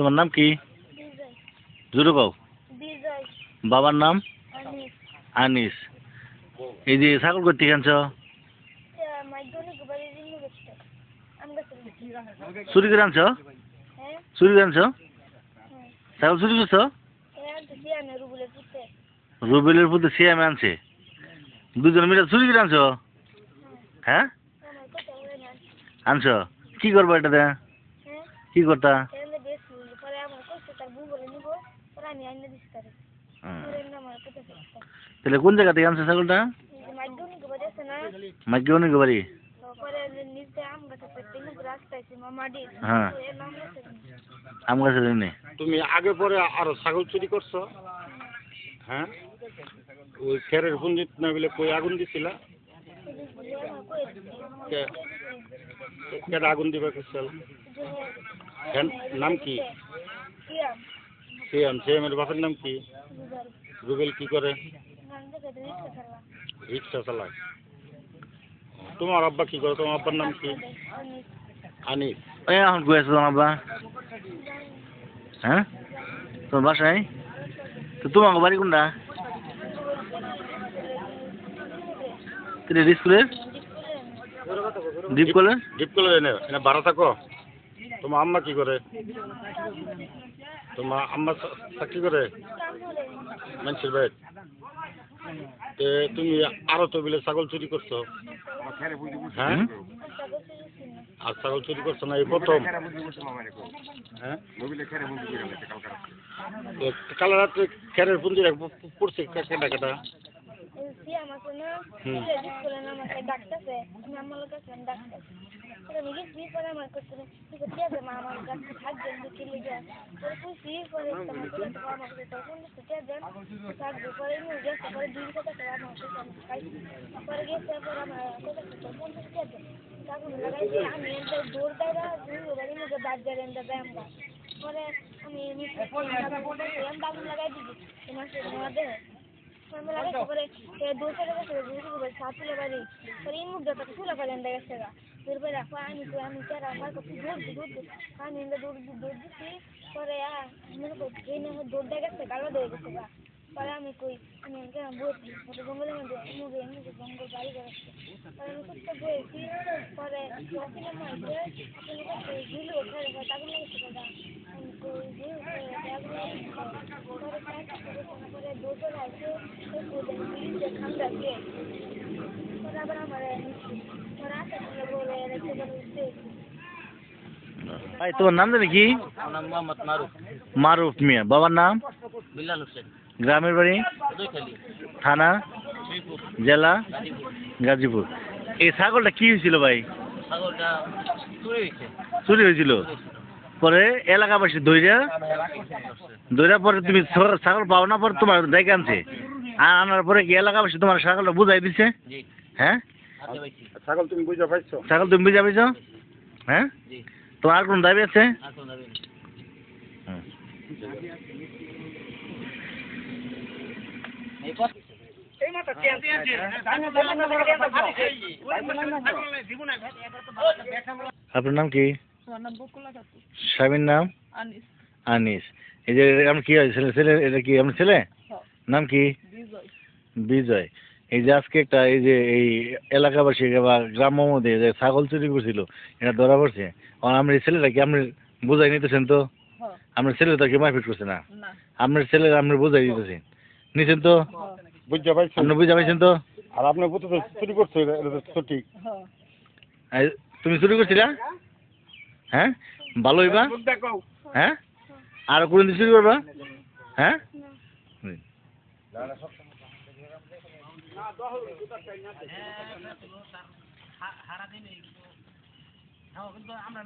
তোমার নাম কি? জুড়ে কও বাবার নাম? আনিস। এই যে ছাগল করতে গেছে চুরি করে আনছ? চুরি করে আনছ? ছাগল চুরি করছ? পুতে রুবেলের প্রতি সিয়ামে আনছে। দুজন মিলে চুরি করে আনছ? হ্যাঁ? আনছ? কি করব এটাতে? কি করতা এনে বেশি পরে আমার কইছে তার বউ বলে নিব পরে আমি আইনে দিছি তারে হুম। পরে এনে আমার কথা বলছে তাহলে কোন জায়গা থেকে আনছে ছাগলটা? মাধ্যমিক বাড়ি আছে না? মাইকে অনেক বাড়ি পরে নিচে আম গাছে পেতে মুখ রাস্তায় ছিল মামাডি হ্যাঁ। আম গাছের এনে তুমি আগে পরে আরও ছাগল চুরি করছ? হ্যাঁ? ওই খেরের পুঞ্জিত না বলে কই আগুন দিছিলা? কে? কেডা আগুন দিবা কিছিল নাম কি? সিএম সিএমের বাপের নাম কি? রুবেল কি করে? রিক্সা চালায় তোমার আব্বা কি করে? তোমার আব্বার নাম কি? আনিস। এই এখন আছো তোমার আব্বা? হ্যাঁ? তোমার বাসায়? তো তোমার বাড়ি কোনটা? স্কুলের দ্বীপ কলেজ ডিপ কলে এনে এনে ভাড়া থাকো। তোমার আম্মা কি করে? তোমার আম্মা চাকরি করে? মানুষের বাইর তে তুমি আরও তো বিলে ছাগল চুরি করছ। হ্যাঁ? আর ছাগল চুরি করছ না, এই প্রথম। হ্যাঁ? তো কাল রাত্রে খেরের পুঞ্জি পড়ছে কেটা কেটা কিয়াম আছে না। স্কুলে নাম আছে ডাক্তারছে আমি আমার লোক আছে ডাক্তার পরে নিজে কি করে আমার করতে কি করতে আছে মা আমার কাছে থাকবে দুটি লিগে পরে খুশি পরে তোমার করে তো আমার কাছে তখন ছুটে দেন থাকবে পরে আমি গেছে পরে দুই কথা করে আমার কাছে খাই পরে গেছে পরে আমার কথা তখন ছুটে দেন তখন লাগাইছি আমি এনতে দৌড় দাইরা দুই বাড়ি মুখে বাজার এনতে ব্যায়াম পরে আমি এম বাবু লাগাই দিবি। তোমার তোমার পরে দোসরে গেছে দুসরে সাতুলে বাড়ি পরে এই মুখ দাতা চুলা করে এনতে গেছে গা। এরপরে রাখো আমি তো আমি চার আমার কাছে দৌড় দৌড় আমি এনতে দৌড় দৌড় দিছি পরে মনে ট্রেনে দৌড় দিয়ে গেছে কালো দিয়ে গেছে গা। পরে আমি কই আমি এনকে বসি পরে জঙ্গলের মধ্যে মুখে মুখে জঙ্গল বাড়ি করেছে পরে আমি কুত্তে বসেছি পরে আসলে মাইকে আসলে কাছে ঝুলি ওঠে রেখে তাগুন লেগেছে আছে দিয়ে আবার আমার আসে বলে রেখে ভাই তোমার নাম জানি কি? মারুফ। মিয়া। বাবার নাম? বিল্লাল হোসেন। গ্রামের বাড়ি? থানা? জেলা? গাজীপুর। এই ছাগলটা কি হয়েছিল ভাই? চুরি হয়েছিল। পরে এলাকাবাসী দইরা দইরা পরে তুমি ছাগল পাও না পরে তোমার জায়গা আনছে। আর আনার পরে কি এলাকাবাসী তোমার ছাগলটা বুঝাই দিছে? জি। হ্যাঁ? ছাগল তুমি বুঝে পাইছো? ছাগল তুমি বুঝা পাইছো? হ্যাঁ? তোমার আর কোনো দাবি আছে? আপনার নাম কি? নাম বকুলা কাকু স্বামীর নাম? আনিস। আনিস। এই যে আমার কি হয়? ছেলে ছেলে এটা কি আমার ছেলে। নাম কি? বিজয়। বিজয়। এই যে আজকে একটা এই যে এই এলাকাবাসী বা গ্রাম্য মধ্যে যে ছাগল চুরি করছিল এটা ধরা পড়ছে। আর আমার এই ছেলেটা কি আপনি বুঝাই নিতেছেন তো? হ্যাঁ আপনার ছেলে তো কি মারপিট করছে না? না। আপনার ছেলে আপনি বুঝাই দিতেছেন নিছেন তো? বুঝতে পাইছো আপনি বুঝা পাইছেন তো? আর আপনার পুত্র তো চুরি করছ এটা এটা তো সঠিক। হ্যাঁ তুমি চুরি করছিলা? হ্যাঁ? ভালো হইবা? হ্যাঁ? আর কোনো দিন চুরি করবা? হ্যাঁ। আমরা